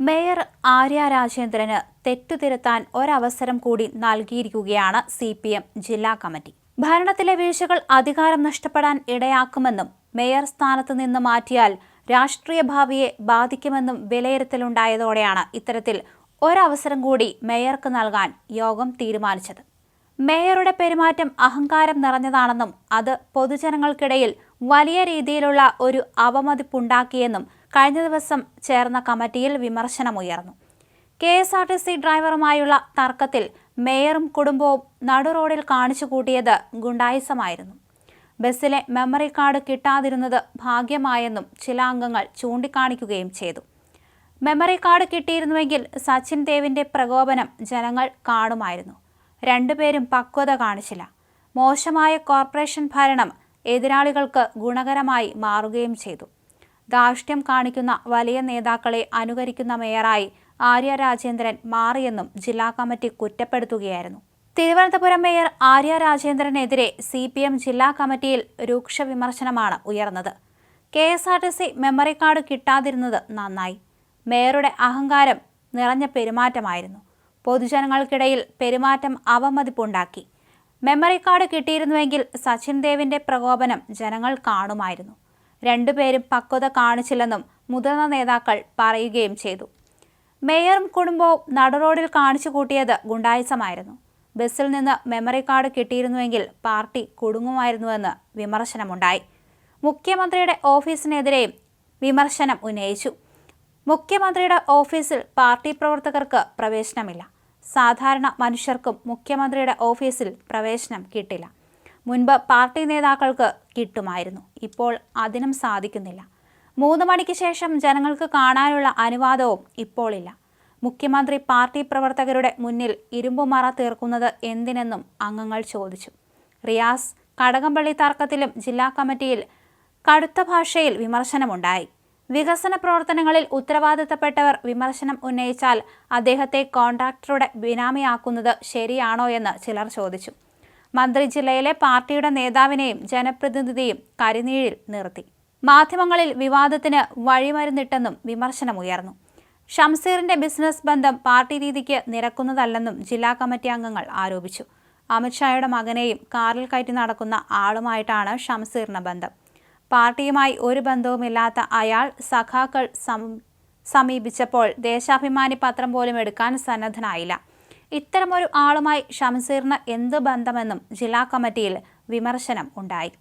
Mayor Arya രാജേന്ദ്രന് തെറ്റുതിരുത്താൻ ഒരവസരം കൂടി നൽകിയിരിക്കുകയാണ് സി പി എം ജില്ലാ കമ്മിറ്റി. ഭരണത്തിലെ വീഴ്ചകൾ അധികാരം നഷ്ടപ്പെടാൻ ഇടയാക്കുമെന്നും മേയർ സ്ഥാനത്ത് നിന്ന് മാറ്റിയാൽ രാഷ്ട്രീയ ഭാവിയെ ബാധിക്കുമെന്നും വിലയിരുത്തലുണ്ടായതോടെയാണ് ഇത്തരത്തിൽ ഒരവസരം കൂടി മേയർക്ക് നൽകാൻ യോഗം തീരുമാനിച്ചത്. മേയറുടെ പെരുമാറ്റം അഹങ്കാരം നിറഞ്ഞതാണെന്നും അത് പൊതുജനങ്ങൾക്കിടയിൽ വലിയ രീതിയിലുള്ള ഒരു അവമതിപ്പുണ്ടാക്കിയെന്നും കഴിഞ്ഞ ദിവസം ചേർന്ന കമ്മിറ്റിയിൽ വിമർശനമുയർന്നു K S R T C ഡ്രൈവറുമായുള്ള തർക്കത്തിൽ മേയറും കുടുംബവും നടുറോഡിൽ കാണിച്ചു കൂട്ടിയത് ഗുണ്ടായിസമായിരുന്നു. ബസ്സിലെ മെമ്മറി കാർഡ് കിട്ടാതിരുന്നത് ഭാഗ്യമായെന്നും ചില അംഗങ്ങൾ ചൂണ്ടിക്കാണിക്കുകയും ചെയ്തു. മെമ്മറി കാർഡ് കിട്ടിയിരുന്നുവെങ്കിൽ സച്ചിൻ ദേവിന്റെ പ്രകോപനം ജനങ്ങൾ കാണുമായിരുന്നു. രണ്ടുപേരും പക്വത കാണിച്ചില്ല. മോശമായ കോർപ്പറേഷൻ ഭരണം എതിരാളികൾക്ക് ഗുണകരമായി മാറുകയും ചെയ്തു. ധാർഷ്ട്യം കാണിക്കുന്ന വലിയ നേതാക്കളെ അനുകരിക്കുന്ന മേയറായി ആര്യ രാജേന്ദ്രൻ മാറിയെന്നും ജില്ലാ കമ്മിറ്റി കുറ്റപ്പെടുത്തുകയായിരുന്നു. തിരുവനന്തപുരം മേയർ ആര്യ രാജേന്ദ്രനെതിരെ സി പി എം ജില്ലാ കമ്മിറ്റിയിൽ രൂക്ഷ വിമർശനമാണ് ഉയർന്നത്. K S R T C memory card കിട്ടാതിരുന്നത് നന്നായി. മേയറുടെ അഹങ്കാരം നിറഞ്ഞ പെരുമാറ്റമായിരുന്നു. പൊതുജനങ്ങൾക്കിടയിൽ പെരുമാറ്റം അവമതിപ്പുണ്ടാക്കി. മെമ്മറി കാർഡ് കിട്ടിയിരുന്നുവെങ്കിൽ സച്ചിൻ ദേവിന്റെ പ്രകോപനം ജനങ്ങൾ കാണുമായിരുന്നു. രണ്ടുപേരും പക്വത കാണിച്ചില്ലെന്നും മുതിർന്ന നേതാക്കൾ പറയുകയും ചെയ്തു. മേയറും കുടുംബവും നടുറോഡിൽ കാണിച്ചു കൂട്ടിയത് ഗുണ്ടായിസമായിരുന്നു. ബസ്സിൽ നിന്ന് മെമ്മറി കാർഡ് കിട്ടിയിരുന്നുവെങ്കിൽ പാർട്ടി കുടുങ്ങുമായിരുന്നുവെന്ന് വിമർശനമുണ്ടായി. മുഖ്യമന്ത്രിയുടെ ഓഫീസിനെതിരെയും വിമർശനം ഉന്നയിച്ചു. മുഖ്യമന്ത്രിയുടെ ഓഫീസിൽ പാർട്ടി പ്രവർത്തകർക്ക് പ്രവേശനമില്ല. സാധാരണ മനുഷ്യർക്കും മുഖ്യമന്ത്രിയുടെ ഓഫീസിൽ പ്രവേശനം കിട്ടില്ല. മുൻപ് പാർട്ടി നേതാക്കൾക്ക് കിട്ടുമായിരുന്നു. ഇപ്പോൾ അതിനും സാധിക്കുന്നില്ല. മൂന്ന് മണിക്ക് ശേഷം ജനങ്ങൾക്ക് കാണാനുള്ള അനുവാദവും ഇപ്പോൾ ഇല്ല. മുഖ്യമന്ത്രി പാർട്ടി പ്രവർത്തകരുടെ മുന്നിൽ ഇരുമ്പുമറ തീർക്കുന്നത് എന്തിനെന്നും അംഗങ്ങൾ ചോദിച്ചു. റിയാസ് കടകംപള്ളി തർക്കത്തിലും ജില്ലാ കമ്മിറ്റിയിൽ കടുത്ത ഭാഷയിൽ വിമർശനമുണ്ടായി. വികസന പ്രവർത്തനങ്ങളിൽ ഉത്തരവാദിത്തപ്പെട്ടവർ വിമർശനം ഉന്നയിച്ചാൽ അദ്ദേഹത്തെ കോൺട്രാക്ടറുടെ ബിനാമിയാക്കുന്നത് ശരിയാണോ എന്ന് ചിലർ ചോദിച്ചു. മന്ത്രി ജില്ലയിലെ പാർട്ടിയുടെ നേതാവിനെയും ജനപ്രതിനിധിയെയും കരിനീഴിൽ നിർത്തി. മാധ്യമങ്ങളിൽ വിവാദത്തിന് വഴിമരുന്നിട്ടെന്നും വിമർശനമുയർന്നു ഷംസീറിന്റെ ബിസിനസ് ബന്ധം പാർട്ടി രീതിക്ക് നിരക്കുന്നതല്ലെന്നും ജില്ലാ കമ്മിറ്റി അംഗങ്ങൾ ആരോപിച്ചു. അമിത്ഷായുടെ മകനെയും കാറിൽ കയറ്റി നടക്കുന്ന ആളുമായിട്ടാണ് ഷംസീറിന് ബന്ധം. പാർട്ടിയുമായി ഒരു ബന്ധവുമില്ലാത്ത അയാൾ സഖാക്കൾ സമീപിച്ചപ്പോൾ ദേശാഭിമാനി പത്രം പോലും എടുക്കാൻ സന്നദ്ധനായില്ല. ഇത്തരമൊരു ആളുമായി ഷംസീറിന് എന്ത് ബന്ധമെന്നും ജില്ലാ കമ്മിറ്റിയിൽ വിമർശനം ഉണ്ടായി